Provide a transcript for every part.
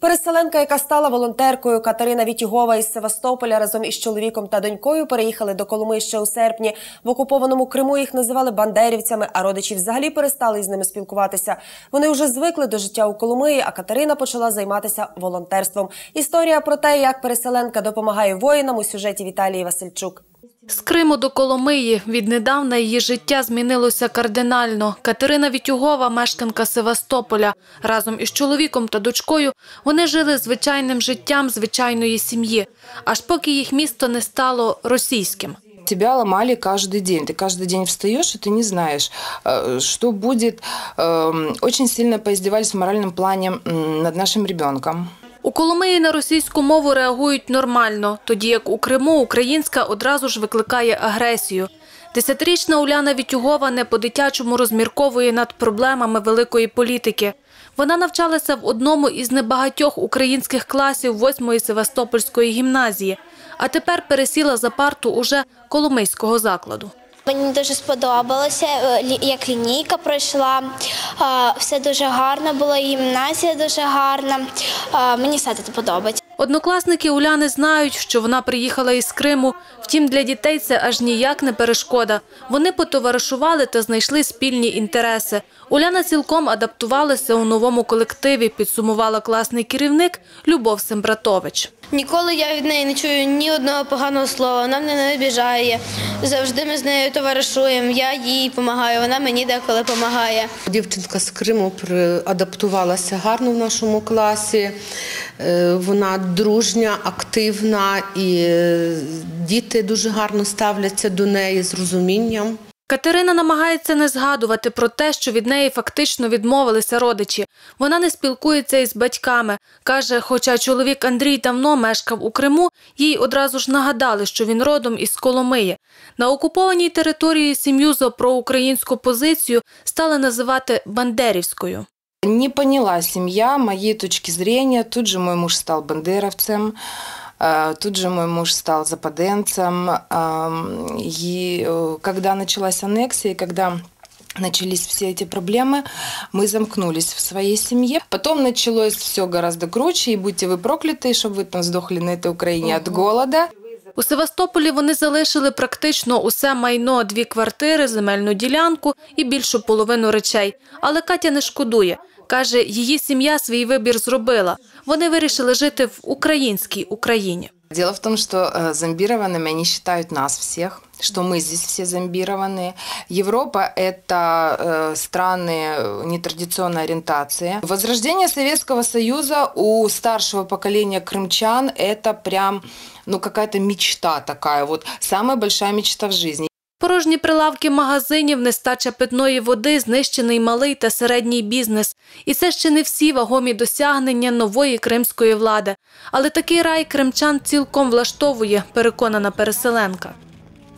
Переселенка, яка стала волонтеркою Катерина Вітюгова із Севастополя разом із чоловіком та донькою переїхали до Коломи ще у серпні. В окупованому Криму їх називали бандерівцями, а родичі взагалі перестали із ними спілкуватися. Вони вже звикли до життя у Коломиї, а Катерина почала займатися волонтерством. Історія про те, як переселенка допомагає воїнам у сюжеті Віталії Васильчук. З Криму до Коломиї віднедавна її життя змінилося кардинально. Катерина Вітюгова, мешканка Севастополя. Разом із чоловіком та дочкою вони жили звичайним життям звичайної сім'ї, аж поки їх місто не стало російським. Тебя ломали каждый день. Ты каждый день встаешь, и ты не знаешь, э, что будет. Эм, Очень сильно поиздевались в моральном плане м, над нашим ребенком. У Коломиї на російську мову реагують нормально, тоді як у Криму українська одразу ж викликає агресію. Десятирічна Уляна Вітюгова не по-дитячому розмірковує над проблемами великої політики. Вона навчалася в одному із небагатьох українських класів 8-ї Севастопольської гімназії, а тепер пересіла за парту уже Коломийського закладу. Мені дуже сподобалося, е, як лінійка пройшла. Все дуже гарно було, гімназія дуже гарна. Мені все тут подобається. Однокласники Уляни знають, що вона приїхала із Криму. Втім, для дітей це аж ніяк не перешкода. Вони потоваришували та знайшли спільні інтереси. Уляна цілком адаптувалася у новому колективі, підсумувала класний керівник Любов Сембратович. Ніколи я від неї не чую ні одного поганого слова. Вона мене не обіжає. Завжди ми з нею товаришуємо. Я їй допомагаю, вона мені деколи допомагає. Дівчинка з Криму адаптувалася гарно в нашому класі. Е, Вона дружня, активна і е, діти дуже гарно ставляться до неї з розумінням. Катерина намагається не згадувати про те, що від неї фактично відмовилися родичі. Вона не спілкується із батьками. Каже, хоча чоловік Андрій давно мешкав у Криму, їй одразу ж нагадали, що він родом із Коломиї. На окупованій території сім'ю за проукраїнську позицію стали називати Бандерівською. Не поняла семья моей точки зрения. Тут же мой муж стал бандеровцем, тут же мой муж стал западенцем. Ам, И э, когда началась аннексия, и когда начались все эти проблемы, мы замкнулись в своей семье. Потом началось все гораздо круче, и будьте вы прокляты, чтобы вы там сдохли на этой Украине от голода. У Севастополі вони залишили практично усе майно, дві квартири, земельну ділянку і більшу половину речей. Але Катя не шкодує. Каже, її сім'я свій вибір зробила. Вони вирішили жити в українській Україні. Дело в том, что э, зомбированными они считают нас всех, что мы здесь все зомбированы. Европа – это э, страны э, нетрадиционной ориентации. Возрождение Советского Союза у старшего поколения крымчан – это прям ну, какая-то мечта такая, вот самая большая мечта в жизни. Порожні прилавки магазинів, нестача питної води, знищений малий та середній бізнес. І це ще не всі вагомі досягнення нової кримської влади. Але такий рай кримчан цілком влаштовує, переконана переселенка.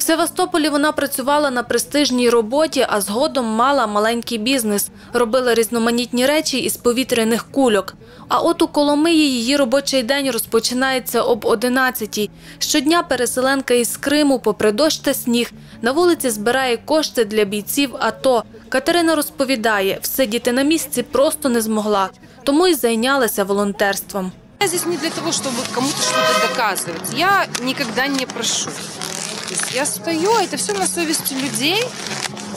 В Севастополі вона працювала на престижній роботі, а згодом мала маленький бізнес, робила різноманітні речі із повітряних кульок. А от у Коломиї її робочий день розпочинається об 11-й. Щодня переселенка із Криму, попри дощ та сніг, на вулиці збирає кошти для бійців АТО. Катерина розповідає, всидіти на місці просто не змогла, тому й зайнялася волонтерством. Я здесь не для того, чтобы кому-то что-то. Я никогда не прошу. То я стою, это все на совести людей,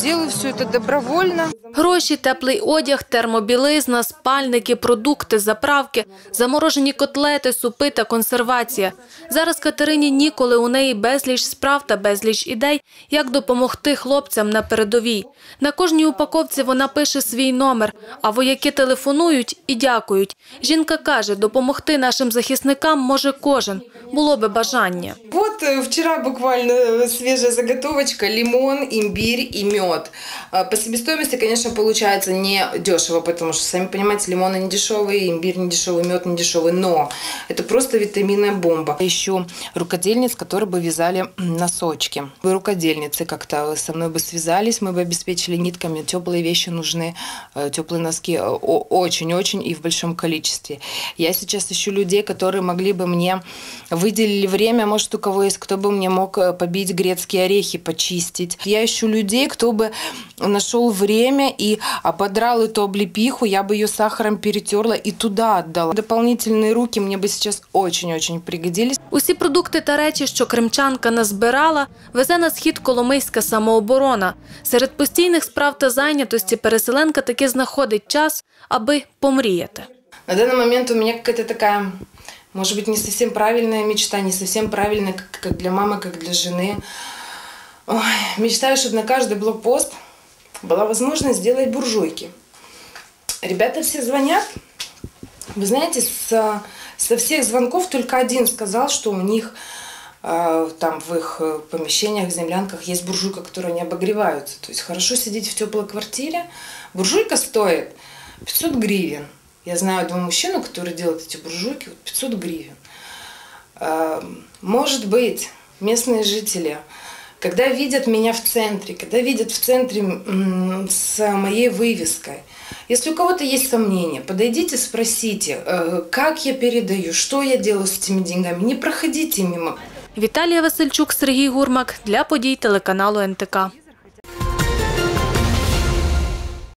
делаю все это добровольно. Гроші, теплий одяг, термобілизна, спальники, продукти, заправки, заморожені котлети, супи та консервація. Зараз Катерині ніколи у неї безліч справ та безліч ідей, як допомогти хлопцям на передовій. На кожній упаковці вона пише свій номер, а вояки телефонують і дякують. Жінка каже, допомогти нашим захисникам може кожен. Було би бажання. Вот э, вчера буквально э, свежая заготовочка, лимон, имбирь и мед. А, По себестоимости, конечно, получается не дешево, потому что, сами понимаете, лимоны не дешевые, имбирь не дешевый, мед не дешевый, но это просто витаминная бомба. Ищу рукодельниц, которые бы вязали носочки. Вы рукодельницы как-то со мной бы связались, мы бы обеспечили нитками. Теплые вещи нужны, э, теплые носки э, очень-очень и в большом количестве. Я сейчас ищу людей, которые могли бы мне выделили время, может, у кого есть, кто бы мне мог э, побить грецкие орехи, почистить. Я ищу людей, кто бы нашел время и ободрал эту облепиху, я бы ее сахаром перетерла и туда отдала. Дополнительные руки мне бы сейчас очень-очень пригодились. Усі продукти та речі, що кримчанка назбирала, везе на схід Коломийська самооборона. Серед постійних справ та зайнятості переселенка таки знаходить час, аби помріяти. На данный момент у меня какая-то такая, может быть, не совсем правильная мечта, не совсем правильная как, как для мамы, как для жены. Ой, мечтаю, чтобы на каждый блокпост была возможность сделать буржуйки. Ребята все звонят. Вы знаете, со, со всех звонков только один сказал, что у них э, там в их помещениях, в землянках есть буржуйка, которая не обогреваются. То есть хорошо сидеть в теплой квартире. Буржуйка стоит 500 гривен. Я знаю одного мужчину, который делает эти буржуйки, вот 500 гривен. Э, Может быть, местные жители, когда видят меня в центре, когда видят в центре м, с моей вывеской, если у кого-то есть сомнения, подойдите, спросите, э, как я передаю, что я делаю с этими деньгами. Не проходите мимо. Віталія Васильчук, Сергій Гурмак для подій телеканалу НТК.